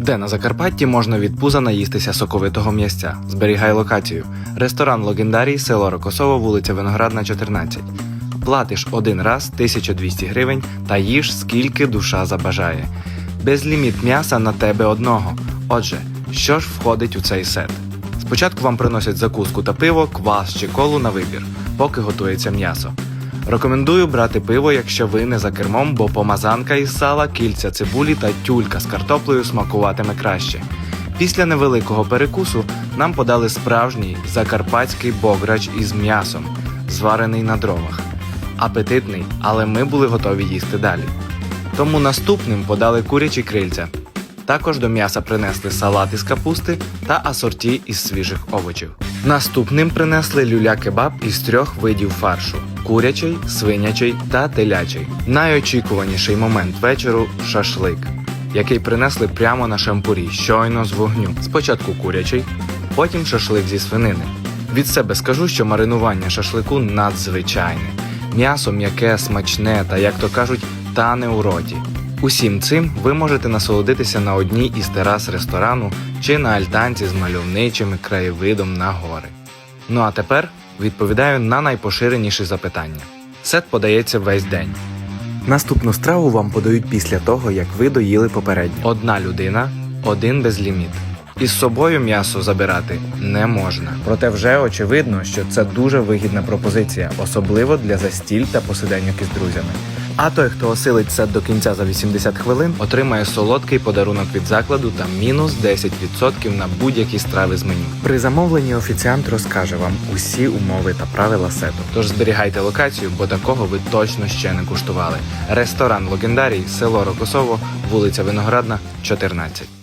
Де на Закарпатті можна від пуза наїстися соковитого м'ясця. Зберігай локацію. Ресторан Легендарій, село Рокосово, вулиця Виноградна, 14. Платиш один раз 1200 гривень та їж скільки душа забажає. Безліміт м'яса на тебе одного. Отже, що ж входить у цей сет? Спочатку вам приносять закуску та пиво, квас чи колу на вибір, поки готується м'ясо. Рекомендую брати пиво, якщо ви не за кермом, бо помазанка із сала, кільця цибулі та тюлька з картоплею смакуватиме краще. Після невеликого перекусу нам подали справжній закарпатський бограч із м'ясом, зварений на дровах. Апетитний, але ми були готові їсти далі. Тому наступним подали курячі крильця. Також до м'яса принесли салат із капусти та асорті із свіжих овочів. Наступним принесли люля-кебаб із трьох видів фаршу: курячий, свинячий та телячий. Найочікуваніший момент вечору шашлик, який принесли прямо на шампурі, щойно з вогню. Спочатку курячий, потім шашлик зі свинини. Від себе скажу, що маринування шашлику надзвичайне. М'ясо м'яке, смачне та, як то кажуть, тане у роті. Усім цим ви можете насолодитися на одній із терас ресторану чи на альтанці з мальовничим краєвидом на гори. Ну а тепер відповідаю на найпоширеніші запитання. Сет подається весь день. Наступну страву вам подають після того, як ви доїли попередньо. Одна людина, один безліміт. Із собою м'ясо забирати не можна. Проте вже очевидно, що це дуже вигідна пропозиція, особливо для застіль та посиденьок із друзями. А той, хто осилить сет до кінця за 80 хвилин, отримає солодкий подарунок від закладу та мінус 10% на будь-які страви з меню. При замовленні офіціант розкаже вам усі умови та правила сету. Тож зберігайте локацію, бо такого ви точно ще не куштували. Ресторан Легендарій, село Рокосово, вулиця Виноградна, 14.